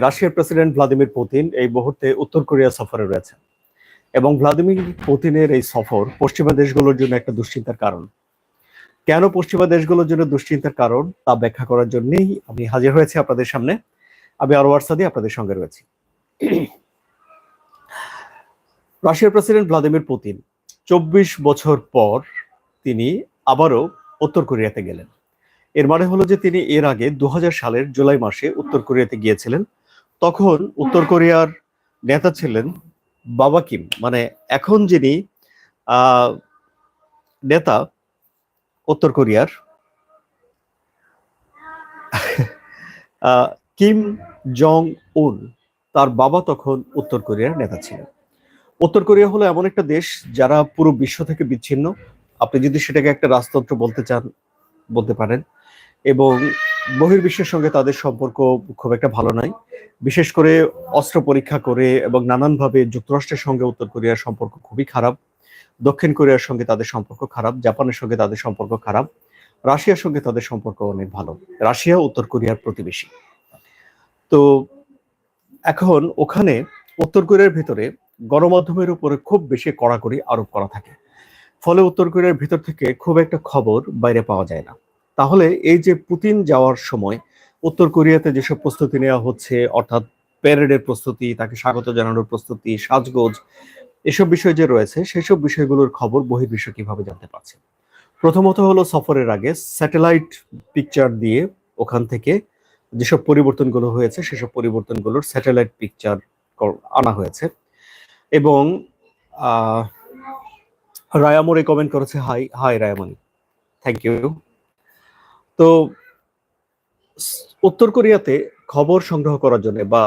রাশিয়ার president Vladimir Putin এই মুহূর্তে উত্তর কোরিয়া সফরে রয়েছেন। এবং ভ্লাদিমির পুতিনের এই সফর পশ্চিমা দেশগুলোর জন্য একটা দুশ্চিন্তার কারণ। কেন পশ্চিমা দেশগুলোর জন্য দুশ্চিন্তার কারণ তা ব্যাখ্যা করার জন্যই আমি হাজির হয়েছি আপনাদের সামনে। আমি আরও ওয়ার্সাদি আপনাদের সঙ্গে রয়েছি। রাশিয়ার প্রেসিডেন্ট ভ্লাদিমির পুতিন চব্বিশ বছর পর তিনি আবারও উত্তর কোরিয়াতে গেলেন। এর মানে হলো যে তিনি এর আগে দু হাজার সালের জুলাই মাসে উত্তর কোরিয়াতে গিয়েছিলেন। তখন উত্তর কোরিয়ার নেতা ছিলেন বাবা কিম। মানে এখন যিনি আহ, নেতা উত্তর কোরিয়ার কিম জং উন তার বাবা তখন উত্তর কোরিয়ার নেতা ছিলেন। উত্তর কোরিয়া হলো এমন একটা দেশ যারা পুরো বিশ্ব থেকে বিচ্ছিন্ন। আপনি যদি সেটাকে একটা রাজতন্ত্র বলতে চান বলতে পারেন। এবং বহির্বিশ্বের সঙ্গে তাদের সম্পর্ক খুব একটা ভালো নয় বিশেষ করে অস্ত্র পরীক্ষা করে এবং নানানভাবে যুক্তরাষ্ট্রের সঙ্গে উত্তর কোরিয়ার সম্পর্ক খুবই খারাপ। দক্ষিণ কোরিয়ার সঙ্গে তাদের সম্পর্ক খারাপ, জাপানের সঙ্গে তাদের সম্পর্ক খারাপ, রাশিয়ার সঙ্গে তাদের সম্পর্ক অনেক ভালো। রাশিয়া, উত্তর কোরিয়ার প্রতিবেশী। তো এখন ওখানে উত্তর কোরিয়ার ভিতরে গণমাধ্যমের উপরে খুব বেশি কড়াকড়ি আরোপ করা থাকে। ফলে উত্তর কোরিয়ার ভিতর থেকে খুব একটা খবর বাইরে পাওয়া যায় না। তাহলে এই যে পুতিন যাওয়ার সময় উত্তর কোরিয়াতে যেসব প্রস্তুতি নেওয়া হচ্ছে অর্থাৎ প্যারেডের প্রস্তুতি তাকে স্বাগত জানানোর প্রস্তুতি সাজগোজ এসব বিষয় যে রয়েছে সেসব বিষয়গুলোর খবর বহির্বিশ্ব কীভাবে জানতে পারছে? প্রথমত হলো সফরের আগে স্যাটেলাইট পিকচার দিয়ে ওখান থেকে যেসব পরিবর্তনগুলো হয়েছে সেসব পরিবর্তনগুলোর স্যাটেলাইট পিকচার আনা হয়েছে। এবং আহ, রায়ামনি কমেন্ট করেছে hi hi Rayamoni thank you তো উত্তর কোরিয়াতে খবর সংগ্রহ করার জন্য বা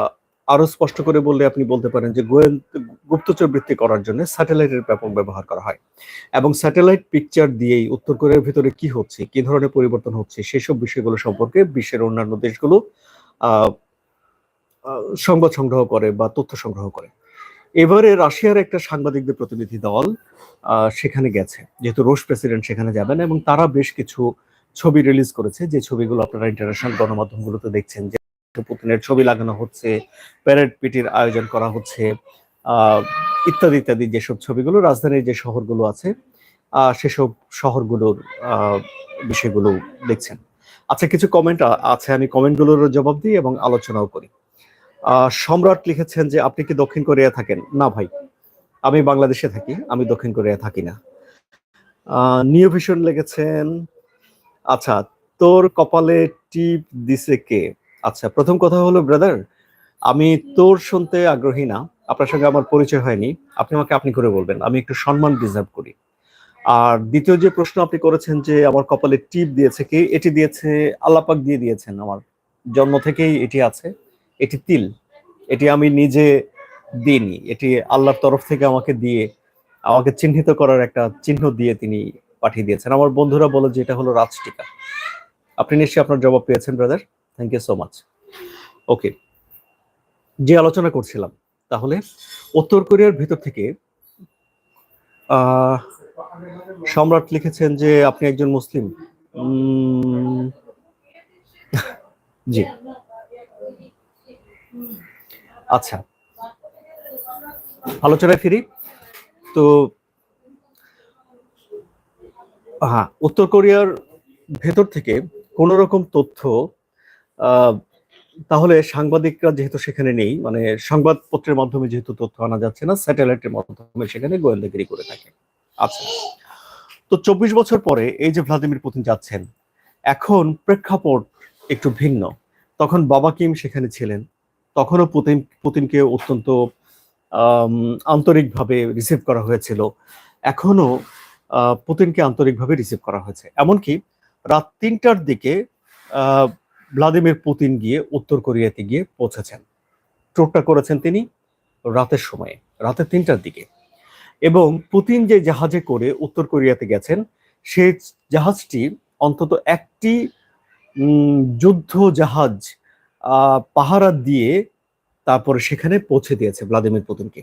আরও স্পষ্ট করে বললে আপনি বলতে পারেন যে গোয়েন গুপ্তচর বৃত্তি করার জন্য স্যাটেলাইটের ব্যাপক ব্যবহার করা হয়। এবং স্যাটেলাইট পিকচার দিয়েই উত্তর কোরিয়ার ভিতরে কি হচ্ছে কি ধরনের পরিবর্তন হচ্ছে সেসব বিষয়গুলো সম্পর্কে বিশ্বের অন্যান্য দেশগুলো আহ, আহ, সংবাদ সংগ্রহ করে বা তথ্য সংগ্রহ করে। এবারে রাশিয়ার একটা সাংবাদিকদের প্রতিনিধি দল আহ, সেখানে গেছে। যেহেতু রুশ প্রেসিডেন্ট সেখানে যাবেন এবং তারা বেশ কিছু ছবি রিলিজ করেছে, যে ছবিগুলো আপনারা ইন্টারন্যাশনাল গণমাধ্যমগুলোতে দেখছেন, যে পুতিনের ছবি লাগানো হচ্ছে প্যারেড পিটির আয়োজন করা হচ্ছে ইত্যাদি ইত্যাদি যেসব ছবিগুলো, রাজধানীর যে শহরগুলো আছে সেসব শহরগুলোর বিষয়গুলো দেখছেন। আচ্ছা কিছু কমেন্ট আছে, আমি কমেন্টগুলোর জবাব দিই এবং আলোচনাও করি। সম্রাট লিখেছেন যে, আপনি কি দক্ষিণ কোরিয়া থাকেন? না, ভাই। আমি বাংলাদেশে থাকি, আমি দক্ষিণ কোরিয়া থাকি না। নিউ ভিশন লিখেছেন আচ্ছা তোর কপালে টিপ দিছে কে? আচ্ছা প্রথম কথা হলো ব্রাদার আমি তোর শুনতে আগ্রহী না আপনার সঙ্গে আমার পরিচয় হয়নি আপনি আমাকে আপনি করে বলবেন আমি একটু সম্মান ডিজার্ভ করি। আর দ্বিতীয় যে প্রশ্ন আপনি করেছেন যে আমার কপালে টিপ দিয়েছে কে এটি দিয়েছে আল্লাপাক দিয়ে দিয়েছেন আমার জন্ম থেকেই এটি আছে এটি তিল এটি আমি নিজে দিইনি এটি আল্লাহর তরফ থেকে আমাকে দিয়ে আমাকে চিহ্নিত করার একটা চিহ্ন দিয়ে তিনি পাঠিয়ে দিয়েছেন। আমার বন্ধুরা বলে যে এটা হলো রাজটিকা। আপনি নিশ্চয়ই আপনার জবাব পেয়েছেন brother thank you so much okay যে আলোচনা করছিলাম, তাহলে উত্তর কোরিয়ার ভিতর থেকে সম্রাট লিখেছেন যে আপনি একজন মুসলিম। জি। আচ্ছা। আলোচনায় ফিরি। তো হ্যাঁ উত্তর কোরিয়ার ভেতর থেকে কোন রকম তথ্য তাহলে সাংবাদিকরা যেহেতু সেখানে নেই মানে সংবাদপত্রের মাধ্যমে যেহেতু তথ্য আনা যাচ্ছে না স্যাটেলাইটের মাধ্যমে সেখানে গোয়েন্দাগিরি করে থাকে। আচ্ছা তো চব্বিশ বছর পরে এই যে ভ্লাদিমির পুতিন যাচ্ছেন এখন প্রেক্ষাপট একটু ভিন্ন। তখন বাবা কিম সেখানে ছিলেন তখনও পুতিন পুতিনকে অত্যন্ত আন্তরিকভাবে রিসিভ করা হয়েছিল। এখনও আহ, পুতিনকে আন্তরিকভাবে রিসিভ করা হয়েছে। এমনকি রাত তিনটার দিকে ভ্লাদিমির পুতিন গিয়ে উত্তর কোরিয়াতে গিয়ে পৌঁছেছেন। ট্যুরটা করেছেন তিনি রাতের সময়ে রাতে তিনটার দিকে। এবং পুতিন যে জাহাজে করে উত্তর কোরিয়াতে গেছেন সেই জাহাজটি অন্তত একটি যুদ্ধ জাহাজ পাহারা দিয়ে তারপরে সেখানে পৌঁছে দিয়েছে ভ্লাদিমির পুতিনকে।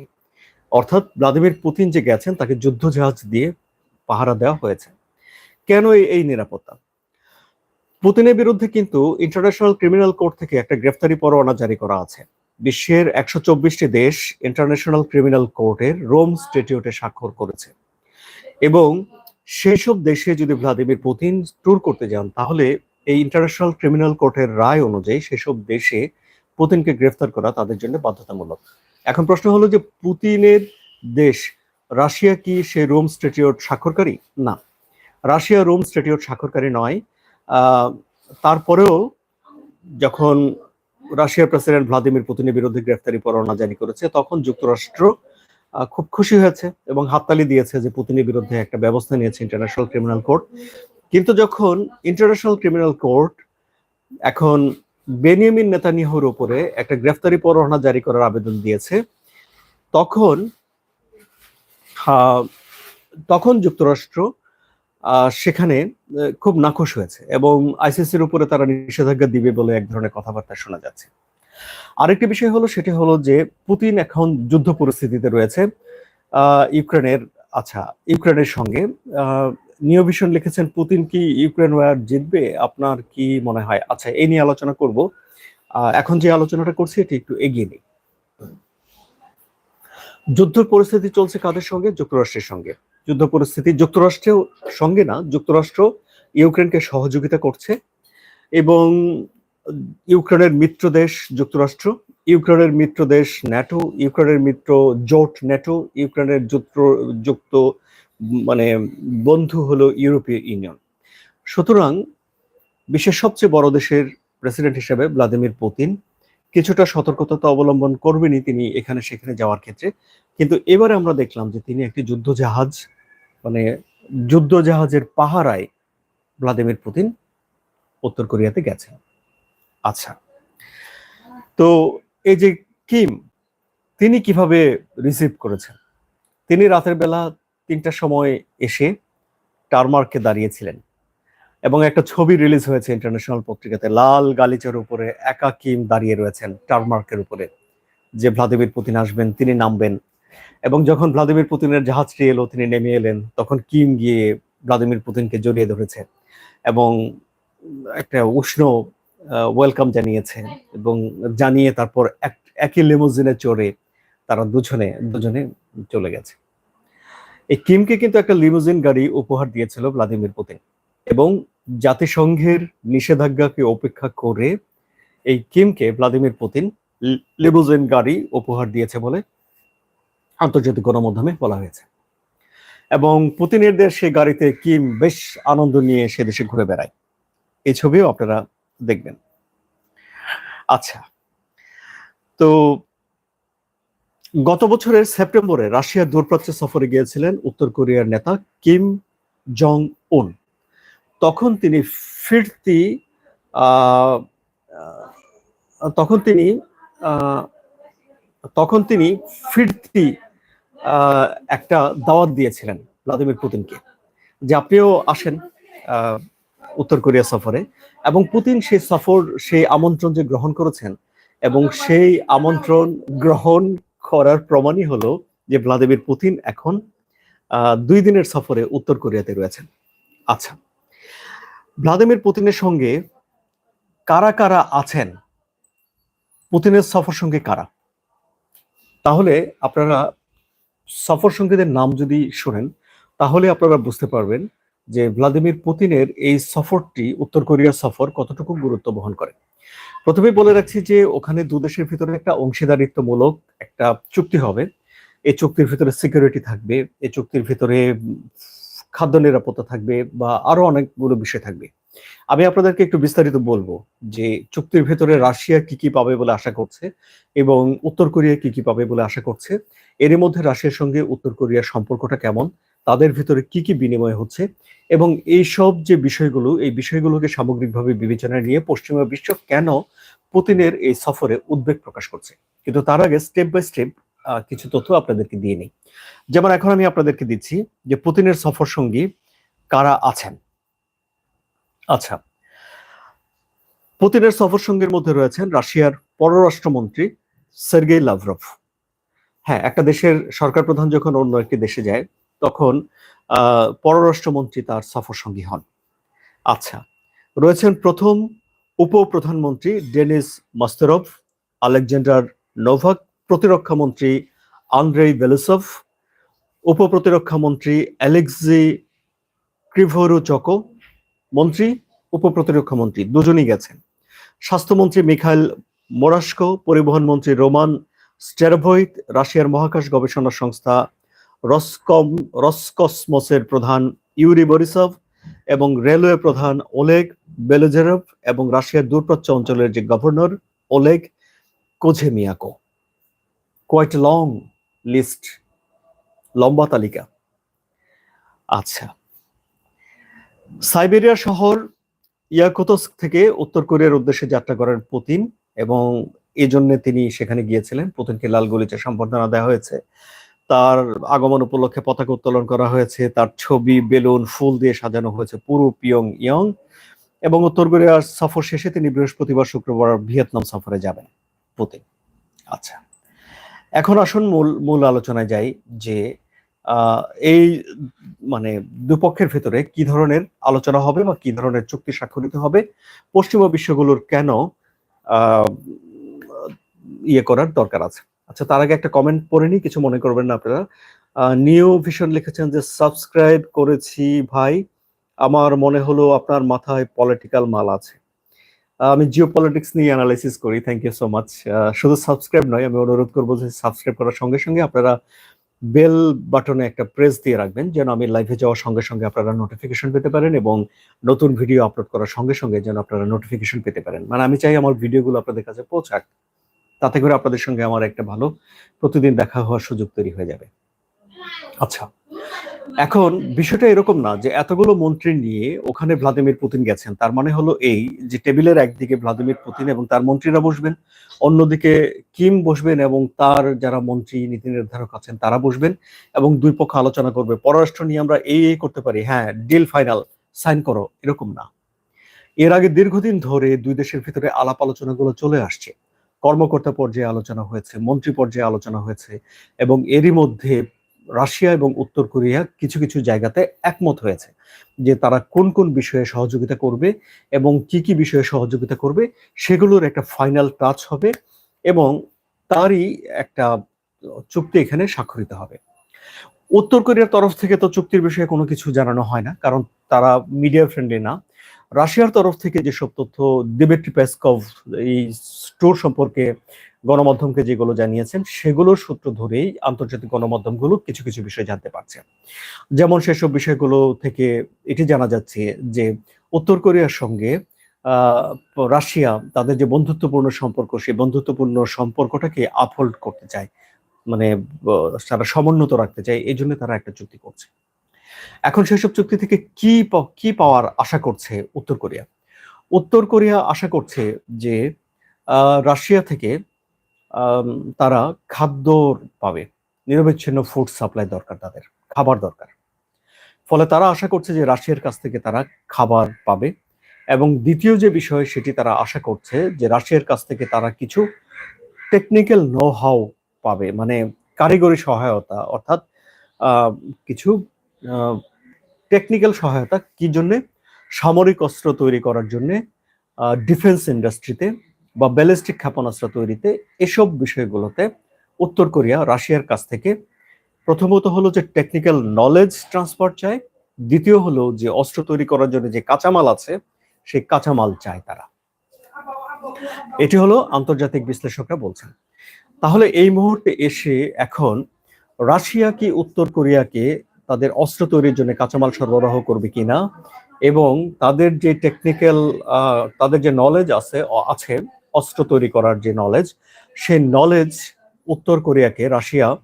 অর্থাৎ ভ্লাদিমির পুতিন যে গেছেন, তাকে যুদ্ধ জাহাজ দিয়ে পাহারা দেওয়া হয়েছে। কেন এই- নিরাপত্তা? পুতিনের বিরুদ্ধে কিন্তু ইন্টারন্যাশনাল ক্রিমিনাল কোর্ট থেকে একটা গ্রেফতারি পরোয়ানা জারি করা আছে। বিশ্বের একশো চব্বিশটি দেশ ইন্টারন্যাশনাল ক্রিমিনাল কোর্টের রোম স্টেটিউটে স্বাক্ষর করেছে। এবং সেই সব দেশে যদি ভ্লাদিমির পুতিন ট্যুর করতে যান, তাহলে এই ইন্টারন্যাশনাল ক্রিমিনাল কোর্টের রায় অনুযায়ী সেসব দেশে পুতিনকে গ্রেফতার করা তাদের জন্য বাধ্যতামূলক। এখন প্রশ্ন হলো যে পুতিনের দেশ রাশিয়া কি সে রোম স্টেটিউট স্বাক্ষরকারী? না। রাশিয়া রোম স্টেটিউট স্বাক্ষরকারী নয়। তারপরেও যখন রাশিয়ার প্রেসিডেন্ট ভ্লাদিমির পুতিনের বিরুদ্ধে গ্রেফতারি পরোয়ানা জারি করেছে, তখন যুক্তরাষ্ট্র খুব খুশি হয়েছে এবং হাততালি দিয়েছে যে পুতিনের বিরুদ্ধে একটা ব্যবস্থা নিয়েছে ইন্টারন্যাশনাল ক্রিমিনাল কোর্ট কিন্তু যখন ইন্টারন্যাশনাল ক্রিমিনাল কোর্ট এখন বেনিয়ামিন নেতানিয়াহুর উপরে একটা গ্রেফতারি পরোয়ানা জারি করার আবেদন দিয়েছে, তখন তখন যুক্তরাষ্ট্র সেখানে খুব নাখোশ হয়েছে এবং আইসিসির উপরে তারা নিষেধাজ্ঞা দিবে বলে এক ধরনের কথাবার্তা শোনা যাচ্ছে। আরেকটি বিষয় হলো, সেটি হলো যে পুতিন এখন যুদ্ধ পরিস্থিতিতে রয়েছে। ইউক্রেনের আচ্ছা ইউক্রেনের সঙ্গে নিও লিখেছেন, পুতিন কি ইউক্রেন ওয়ার জিতবে? আপনার কি মনে হয়? আচ্ছা এই নিয়ে আলোচনা করব। এখন যে আলোচনাটা করছি, এটি একটু এগিয়ে নিই। যুদ্ধ পরিস্থিতি চলছে কাদের সঙ্গে? যুক্তরাষ্ট্রের সঙ্গে। যুদ্ধ পরিস্থিতি যুক্তরাষ্ট্রেও সঙ্গে না, যুক্তরাষ্ট্র ইউক্রেনকে সহযোগিতা করছে এবং ইউক্রেনের মিত্র দেশ যুক্তরাষ্ট্র, ইউক্রেনের মিত্র দেশ ন্যাটো, ইউক্রেনের মিত্র জোট ন্যাটো, ইউক্রেনের যুক্ত যুক্ত মানে বন্ধু হলো ইউরোপীয় ইউনিয়ন। সুতরাং বিশ্বের সবচেয়ে বড় দেশের প্রেসিডেন্ট হিসেবে ভ্লাদিমির পুতিন কিছুটা সতর্কতা তো অবলম্বন করবেনই তিনি এখানে সেখানে যাওয়ার ক্ষেত্রে। কিন্তু এবারে আমরা দেখলাম যে তিনি একটি যুদ্ধ জাহাজ মানে যুদ্ধ জাহাজের পাহারায় ভ্লাদিমির পুতিন উত্তর কোরিয়াতে গেছেন। আচ্ছা তো এই যে কিম, তিনি কীভাবে রিসিভ করেছেন? তিনি রাতের বেলা তিনটার সময় এসে টারমার্কে দাঁড়িয়েছিলেন। এবং একটা ছবি রিলিজ হয়েছে ইন্টারন্যাশনাল পত্রিকাতে। লাল গালিচার উপরে একা কিম দাঁড়িয়ে রয়েছেন টারমার্কের উপরে। যে ভ্লাদিমির পুতিন আসবেন, তিনি নামবেন। এবং যখন ভ্লাদিমির পুতিনের জাহাজটি এলো, তিনি নেমে এলেন, তখন কিম গিয়ে ভ্লাদিমির পুতিনকে জড়িয়ে ধরেছে এবং একটা উষ্ণ ওয়েলকাম জানিয়েছে এবং জানিয়ে তারপর এক- একই লিমোজিনে চড়ে তারা দুজনে দুজনে চলে গেছে। এই কিমকে কিন্তু একটা লিমোজিন গাড়ি উপহার দিয়েছিল ভ্লাদিমির পুতিন। এবং জাতিসংঘের নিষেধাজ্ঞাকে উপেক্ষা করে এই কিমকে ভ্লাদিমির পুতিন লি- লিমোজিন গাড়ি উপহার দিয়েছে বলে আন্তর্জাতিক গণমাধ্যমে বলা হয়েছে। এবং পুতিনের দেশ সেই গাড়িতে কিম বেশ আনন্দ নিয়ে সে দেশে ঘুরে বেড়ায়। এই ছবিও আপনারা দেখবেন। আচ্ছা তো গত বছরের সেপ্টেম্বরে রাশিয়ার দূরপ্রাচ্য সফরে গিয়েছিলেন উত্তর কোরিয়ার নেতা কিম জং উন তখন তিনি ফিরতি তখন তিনি তখন তিনি ফিরতি একটা দাওয়াত দিয়েছিলেন ভ্লাদিমির পুতিনকে যে আপনিও আসেন উত্তর কোরিয়া সফরে। এবং পুতিন সেই সফর, সেই আমন্ত্রণ যে গ্রহণ করেছেন এবং সেই আমন্ত্রণ গ্রহণ করার প্রমাণই হলো যে ভ্লাদিমির পুতিন এখন দুই দিনের সফরে উত্তর কোরিয়াতে রয়েছেন। আচ্ছা। ভ্লাদিমির পুতিনের সঙ্গে কারা কারা আছেন? পুতিনের সফর সঙ্গে কারা? তাহলে আপনারা সফর সঙ্গীদের নাম যদি শোনেন, তাহলে আপনারা বুঝতে পারবেন যে ভ্লাদিমির পুতিনের এই সফরটি উত্তর কোরিয়ার সফর কতটুকু গুরুত্ব বহন করে। প্রথমে বলে রাখছি যে ওখানে দু দেশের ভিতরে একটা অংশীদারিত্বমূলক একটা চুক্তি হবে। এই চুক্তির ভিতরে সিকিউরিটি থাকবে, এই চুক্তির ভিতরে খাদ্য নিরাপত্তা থাকবে বা আরও অনেকগুলো বিষয় থাকবে। আমি আপনাদেরকে একটু বিস্তারিত বলব যে চুক্তির ভেতরে রাশিয়া কি কি পাবে বলে আশা করছে এবং উত্তর কোরিয়া কি কি পাবে বলে আশা করছে। এর মধ্যে রাশিয়ার সঙ্গে উত্তর কোরিয়ার সম্পর্কটা কেমন, তাদের ভিতরে কি কি বিনিময় হচ্ছে এবং এই সব যে বিষয়গুলো, এই বিষয়গুলোকে সামগ্রিকভাবে বিবেচনায় নিয়ে পশ্চিমা বিশ্ব কেন পুতিনের এই সফরে উদ্বেগ প্রকাশ করছে। কিন্তু তার আগে স্টেপ বাই স্টেপ কিছু তথ্য আপনাদেরকে দিয়ে নিই। যেমন এখন আমি আপনাদেরকে দিচ্ছি যে পুতিনের সফর সঙ্গী কারা আছেন? আচ্ছা পুতিনের সফর সঙ্গীর মধ্যে রয়েছেন রাশিয়ার পররাষ্ট্রমন্ত্রী সের্গেই লাভরভ। হ্যাঁ একটা দেশের সরকার প্রধান যখন অন্য একটি দেশে যায়, তখন পররাষ্ট্রমন্ত্রী তার সফর সঙ্গী হন। আচ্ছা রয়েছেন প্রথম উপপ্রধানমন্ত্রী ডেনিস মাস্তরভ, আলেকজান্ডার নোভাক প্রতিরক্ষা মন্ত্রী আন্দ্রেই বেলুসভ উপপ্রতিরক্ষা মন্ত্রী অ্যালেক্সি ক্রিভোরু চকো মন্ত্রী উপপ্রতিরক্ষা মন্ত্রী দুজনই গেছেন। স্বাস্থ্যমন্ত্রী মিখাইল মোরাস্কো, পরিবহন মন্ত্রী রোমান স্টেরভইট রাশিয়ার মহাকাশ গবেষণা সংস্থা রসকম, রসকসমসের প্রধান ইউরি বরিসভ এবং রেলওয়ে প্রধান ওলেগ বেলেজেরভ এবং রাশিয়ার দূরপ্রাচ্য অঞ্চলের যে governor Oleg Kozhemyako. Quite long list লম্বা তালিকা। আচ্ছা। সাইবেরিয়া শহর ইয়াকোতস্ক থেকে উত্তর কোরিয়ার উদ্দেশ্যে যাত্রা করেন পুতিন এবং এই জন্য তিনি সেখানে গিয়েছিলেন। পুতিনকে লাল গলিতে সম্বর্ধনা দেওয়া হয়েছে। তার আগমন উপলক্ষে পতাকা উত্তোলন করা হয়েছে। তার ছবি, বেলুন, ফুল দিয়ে সাজানো হয়েছে পুরো পিয়ং ইয়ং এবং উত্তর কোরিয়ার সফর শেষে তিনি বৃহস্পতিবার শুক্রবার ভিয়েতনাম সফরে যাবেন পুতিন। আচ্ছা। এখন আসুন মূল মূল আলোচনায় যাই যে এই মানে দুপক্ষের ভেতরে কি ধরনের আলোচনা হবে বা কি ধরনের চুক্তি স্বাক্ষরিত হবে, পশ্চিমা বিশ্বগুলোর কেন ইয়ে করার দরকার আছে? আচ্ছা তার আগে একটা কমেন্ট পড়ে নি কিছু মনে করবেন না আপনারা। নিউ ভিশন লিখেছেন যে সাবস্ক্রাইব করেছি ভাই, আমার মনে হলো আপনার মাথায় পলিটিক্যাল মাল আছে। আমি জিও পলিটিক্স নিয়ে অ্যানালাইসিস করি। থ্যাংক ইউ সো মাচ শুধু সাবস্ক্রাইব নয়, আমি অনুরোধ করব যে সাবস্ক্রাইব করার সঙ্গে সঙ্গে আপনারা বেল বাটনে একটা প্রেস দিয়ে রাখবেন, যেন আমি লাইভে যাওয়ার সঙ্গে সঙ্গে আপনারা নোটিফিকেশন পেতে পারেন এবং নতুন ভিডিও আপলোড করার সঙ্গে সঙ্গে যেন আপনারা নোটিফিকেশন পেতে পারেন। মানে আমি চাই আমার ভিডিওগুলো আপনাদের কাছে পৌঁছাক, তাতে করে আপনাদের সঙ্গে আমার একটা ভালো প্রতিদিন দেখা হওয়ার সুযোগ তৈরি হয়ে যাবে। আচ্ছা। এখন বিষয়টা এরকম না যে এতগুলো মন্ত্রী নিয়ে ওখানে ভ্লাদিমির পুতিন গেছেন। তার মানে হলো এই যে টেবিলের একদিকে ভ্লাদিমির পুতিন এবং তার মন্ত্রীরা বসবেন, অন্যদিকে কিম বসবেন এবং তার যারা মন্ত্রী, নীতি নির্ধারক আছেন তারা বসবেন এবং দুই পক্ষ আলোচনা করবে। পররাষ্ট্র নিয়ে আমরা এই এই করতে পারি। হ্যাঁ ডিল ফাইনাল, সাইন করো, এরকম না। এর আগে দীর্ঘদিন ধরে দুই দেশের ভিতরে আলাপ আলোচনাগুলো চলে আসছে। কর্মকর্তা পর্যায়ে আলোচনা হয়েছে, মন্ত্রী পর্যায়ে আলোচনা হয়েছে এবং এরই মধ্যে রাশিয়া এবং উত্তর কোরিয়া কিছু কিছু জায়গাতে একমত হয়েছে যে তারা কোন কোন বিষয়ে সহযোগিতা করবে এবং কি কি বিষয়ে সহযোগিতা করবে সেগুলোর একটা ফাইনাল টাচ হবে এবং তারই একটা চুক্তি এখানে স্বাক্ষরিত হবে। উত্তর কোরিয়ার তরফ থেকে তো চুক্তির বিষয়ে কোনো কিছু জানানো হয় না, কারণ তারা মিডিয়া ফ্রেন্ডলি না। রাশিয়ার তরফ থেকে যেসব তথ্য দিবেট্রি পেসকভ এই স্টোর সম্পর্কে গণমাধ্যমকে যেগুলো জানিয়েছেন, সেগুলোর সূত্র ধরেই আন্তর্জাতিক গণমাধ্যমগুলো কিছু কিছু বিষয় জানতে পারছে। যেমন সেসব বিষয়গুলো থেকে এটি জানা যাচ্ছে যে, উত্তর কোরিয়ার সঙ্গে রাশিয়া তাদের যে বন্ধুত্বপূর্ণ সম্পর্ক, সেই বন্ধুত্বপূর্ণ সম্পর্কটাকে আপহোল্ড করতে চায়। মানে তারা সমুন্নত রাখতে চায়, এই জন্য তারা একটা চুক্তি করছে। এখন সেসব চুক্তি থেকে কি কি পাওয়ার আশা করছে উত্তর কোরিয়া? উত্তর কোরিয়া আশা করছে যে রাশিয়া থেকে তারা খাদ্য পাবে। নিরবিচ্ছিন্ন ফুড সাপ্লাই দরকার তাদের, খাবার দরকার। ফলে তারা আশা করছে যে রাশিয়ার কাছ থেকে তারা খাবার পাবে এবং দ্বিতীয় যে বিষয় সেটি তারা আশা করছে যে রাশিয়ার কাছ থেকে তারা কিছু টেকনিক্যাল নো হাউ পাবে মানে কারিগরি সহায়তা, অর্থাৎ কিছু টেকনিক্যাল সহায়তা কি জন্যে? সামরিক অস্ত্র তৈরি করার জন্যে ডিফেন্স ইন্ডাস্ট্রিতে বা ব্যালিস্টিক ক্ষেপণাস্ত্র তৈরিতে এসব বিষয়গুলোতে উত্তর কোরিয়া, রাশিয়ার কাছ থেকে প্রথমত হলো যে টেকনিক্যাল নলেজ ট্রান্সফার চায়, দ্বিতীয় হলো যে অস্ত্র তৈরি করার জন্য যে কাঁচামাল আছে, সেই কাঁচামাল চায় তারা। এটি হলো আন্তর্জাতিক বিশ্লেষকরা বলছেন। তাহলে এই মুহূর্তে এসে এখন রাশিয়া কি উত্তর কোরিয়াকে তাদের অস্ত্র তৈরির জন্য কাঁচামাল সরবরাহ করবে কিনা এবং তাদের যে টেকনিক্যাল তাদের যে নলেজ আছে আছে অস্ত্র তৈরি করার যে নলেজ সেই নলেজ উত্তর কোরিয়াকে রাশিয়া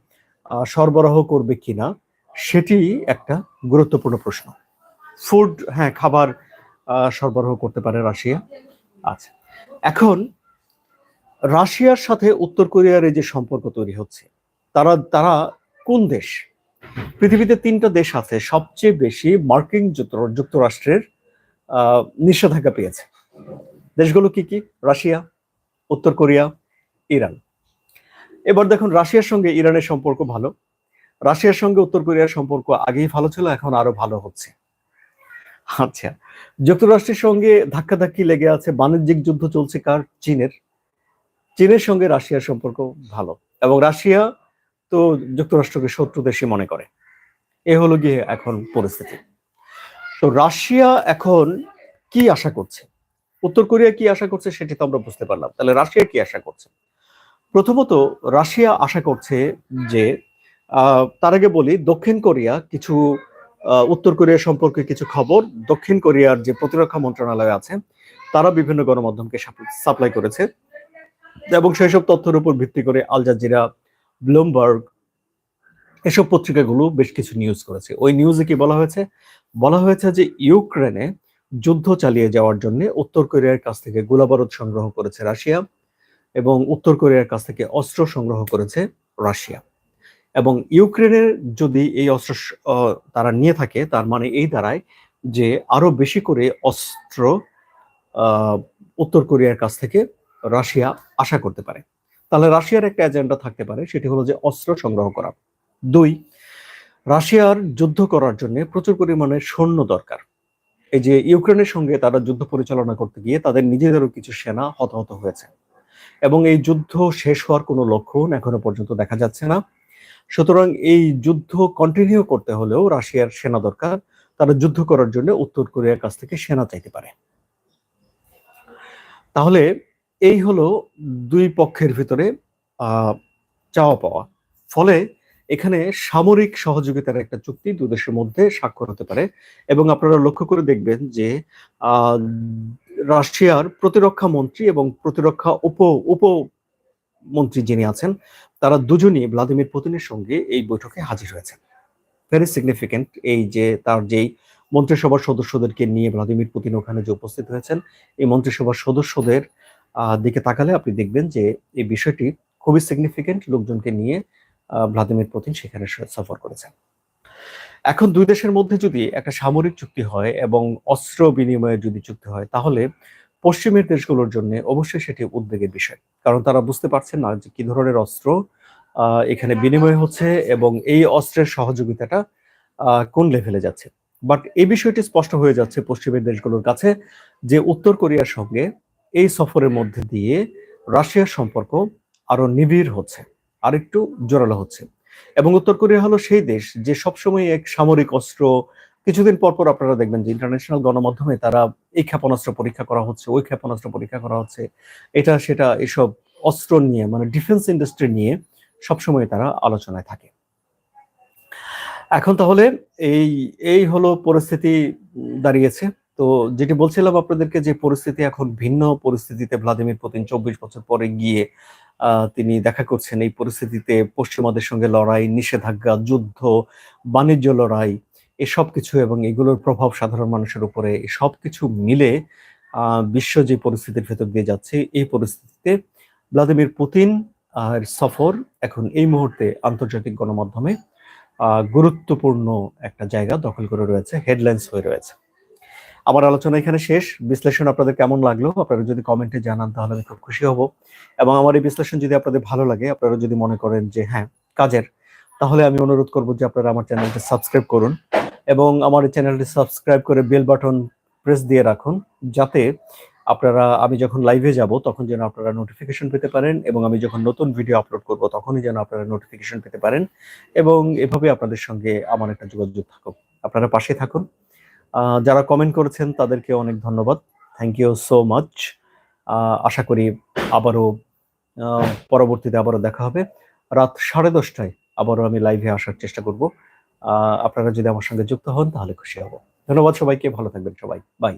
সরবরাহ করবে কিনা, সেটি একটা গুরুত্বপূর্ণ প্রশ্ন। ফুড হ্যাঁ খাবার সরবরাহ করতে পারে রাশিয়া। আচ্ছা এখন রাশিয়ার সাথে উত্তর কোরিয়ার এই যে সম্পর্ক তৈরি হচ্ছে, তারা তারা কোন দেশ? পৃথিবীতে তিনটা দেশ আছে, সবচেয়ে বেশি মার্কিন যুক্ত- যুক্তরাষ্ট্রের নিষেধাজ্ঞা পেয়েছে। দেশগুলো কি কি? রাশিয়া উত্তর কোরিয়া, ইরান। এবার দেখুন, রাশিয়ার সঙ্গে ইরানের সম্পর্ক ভালো। রাশিয়ার সঙ্গে উত্তর কোরিয়ার সম্পর্ক আগেই ভালো ছিল, এখন আরও ভালো হচ্ছে। আচ্ছা যুক্তরাষ্ট্রের সঙ্গে ধাক্কাধাক্কি লেগে আছে বাণিজ্যিক যুদ্ধ চলছে কার? চীনের। চীনের সঙ্গে রাশিয়ার সম্পর্ক ভালো। এবং রাশিয়া তো যুক্তরাষ্ট্রকে শত্রু দেশই মনে করে। এ হলো গিয়ে এখন পরিস্থিতি। তো রাশিয়া এখন কি আশা করছে? উত্তর কোরিয়া কি আশা করছে সেটি তো আমরা বুঝতে পারলাম। তাহলে রাশিয়া কি আশা করছে? প্রথমত, রাশিয়া আশা করছে যে তার আগে বলি, দক্ষিণ কোরিয়া কিছু উত্তর কোরিয়া সম্পর্কে কিছু খবর, দক্ষিণ কোরিয়ার যে প্রতিরক্ষা মন্ত্রণালয় আছে, তারা বিভিন্ন গণমাধ্যমকে সাপ্লাই করেছে। এবং সেই সব তথ্যের উপর ভিত্তি করে আল জাজিরা, ব্লুমবার্গ এসব পত্রিকাগুলো বেশ কিছু নিউজ করেছে। ওই নিউজে কি বলা হয়েছে? বলা হয়েছে যে, ইউক্রেনে যুদ্ধ চালিয়ে যাওয়ার জন্য উত্তর কোরিয়ার কাছ থেকে গোলাবারুদ সংগ্রহ করেছে রাশিয়া এবং উত্তর কোরিয়ার কাছ থেকে অস্ত্র সংগ্রহ করেছে রাশিয়া। এবং ইউক্রেনের যদি এই অস্ত্র তারা নিয়ে থাকে, তার মানে এই দাঁড়ায় যে আরও বেশি করে অস্ত্র উত্তর কোরিয়ার কাছ থেকে রাশিয়া আশা করতে পারে। তাহলে রাশিয়ার একটা এজেন্ডা থাকতে পারে, সেটি হলো যে অস্ত্র সংগ্রহ করা। দুই, রাশিয়ার যুদ্ধ করার জন্য প্রচুর পরিমাণে সৈন্য দরকার। এই যে ইউক্রেনের সঙ্গে তারা যুদ্ধ পরিচালনা করতে গিয়ে তাদের নিজেদেরও কিছু সেনা হতাহত হয়েছে। এবং এই যুদ্ধ শেষ হওয়ার কোনো লক্ষণ এখনও পর্যন্ত দেখা যাচ্ছে না। সুতরাং এই যুদ্ধ কন্টিনিউ করতে হলেও রাশিয়ার সেনা দরকার। তারা যুদ্ধ করার জন্য উত্তর কোরিয়ার কাছ থেকে সেনা চাইতে পারে। তাহলে এই হলো দুই পক্ষের ভিতরে চাওয়া পাওয়া। ফলে এখানে সামরিক সহযোগিতার একটা চুক্তি দু দেশের মধ্যে স্বাক্ষর হতে পারে। এবং আপনারা লক্ষ্য করে দেখবেন যে রাশিয়ার প্রতিরক্ষা মন্ত্রী এবং প্রতিরক্ষা উপ উপ মন্ত্রী যিনি আছেন, তারা দুজনই ভ্লাদিমির পুতিনের সঙ্গে এই বৈঠকে হাজির হয়েছেন। ভেরি সিগনিফিকেন্ট এই যে, তার যেই মন্ত্রিসভার সদস্যদেরকে নিয়ে ভ্লাদিমির পুতিন ওখানে যে উপস্থিত হয়েছেন, এই মন্ত্রিসভার সদস্যদের দিকে তাকালে আপনি দেখবেন যে, এই বিষয়টি খুবই সিগনিফিকেন্ট লোকজনকে নিয়ে ভ্লাদিমির পুতিন সেখানে সফর করেছেন। এখন দুই দেশের মধ্যে যদি একটা সামরিক চুক্তি হয় এবং অস্ত্র বিনিময়ের যদি চুক্তি হয়, তাহলে পশ্চিমের দেশগুলোর জন্য অবশ্যই সেটি উদ্বেগের বিষয়। কারণ তারা বুঝতে পারছেন না যে কি ধরনের অস্ত্র এখানে বিনিময় হচ্ছে এবং এই অস্ত্রের সহযোগিতাটা কোন লেভেলে যাচ্ছে। বাট এই বিষয়টি স্পষ্ট হয়ে যাচ্ছে পশ্চিমের দেশগুলোর কাছে যে উত্তর কোরিয়ার সঙ্গে এই সফরের মধ্যে দিয়ে রাশিয়ার সম্পর্ক আরও নিবিড় হচ্ছে। আর একটু জোরালো হচ্ছে। এবং উত্তর কোরিয়া হলো সেই দেশ যে সবসময় এক সামরিক অস্ত্র, কিছুদিন পর পর আপনারা দেখবেন যে ইন্টারন্যাশনাল গণমাধ্যমে তারা এই ক্ষেপণাস্ত্র পরীক্ষা করা হচ্ছে, ওই ক্ষেপণাস্ত্র পরীক্ষা করা হচ্ছে। এটা, সেটা, এসব অস্ত্র নিয়ে মানে ডিফেন্স ইন্ডাস্ট্রি নিয়ে সবসময় তারা আলোচনায় থাকে। এখন তাহলে এই এই হলো পরিস্থিতি দাঁড়িয়েছে। তো যেটি বলছিলাম আপনাদেরকে যে পরিস্থিতি এখন ভিন্ন পরিস্থিতিতে ভ্লাদিমির পুতিন চব্বিশ বছর পরে গিয়ে তিনি দেখা করছেন এই পরিস্থিতিতে পশ্চিমাদের সঙ্গে লড়াই, নিষেধাজ্ঞা, যুদ্ধ, বাণিজ্য লড়াই, এসব কিছু এবং এগুলোর প্রভাব সাধারণ মানুষের উপরে সব কিছু মিলে বিশ্ব যে পরিস্থিতির ভেতর দিয়ে যাচ্ছে, এই পরিস্থিতিতে ভ্লাদিমির পুতিন আর সফর এখন এই মুহূর্তে আন্তর্জাতিক গণমাধ্যমে গুরুত্বপূর্ণ একটা জায়গা দখল করে রয়েছে, হেডলাইন্স হয়ে রয়েছে। আমার আলোচনা এখানে শেষ। বিশ্লেষণ আপনাদের কেমন লাগল আপনারা যদি কমেন্টে জানান তাহলে আমি খুব খুশি হব। এবং আমার এই বিশ্লেষণ যদি আপনাদের ভালো লাগে, আপনারা যদি মনে করেন যে হ্যাঁ কাজের, তাহলে আমি অনুরোধ করব যে আপনারা আমার চ্যানেলটি সাবস্ক্রাইব করুন এবং আমার এই চ্যানেলটি সাবস্ক্রাইব করে বেল বাটন প্রেস দিয়ে রাখুন যাতে আপনারা, আমি যখন লাইভে যাব তখন যেন আপনারা নোটিফিকেশন পেতে পারেন এবং আমি যখন নতুন ভিডিও আপলোড করব তখনই যেন আপনারা নোটিফিকেশন পেতে পারেন এবং এভাবে আপনাদের সঙ্গে আমার একটা যোগাযোগ থাকুক। আপনারা পাশে থাকুন। যারা কমেন্ট করেছেন, তাদেরকে অনেক ধন্যবাদ। থ্যাংক ইউ সো মাচ আশা করি আবারও পরবর্তীতে আবারও দেখা হবে। রাত সাড়ে দশটায় আবারও আমি লাইভে আসার চেষ্টা করব। আপনারা যদি আমার সঙ্গে যুক্ত হন, তাহলে খুশি হব। ধন্যবাদ সবাইকে, ভালো থাকবেন সবাই। বাই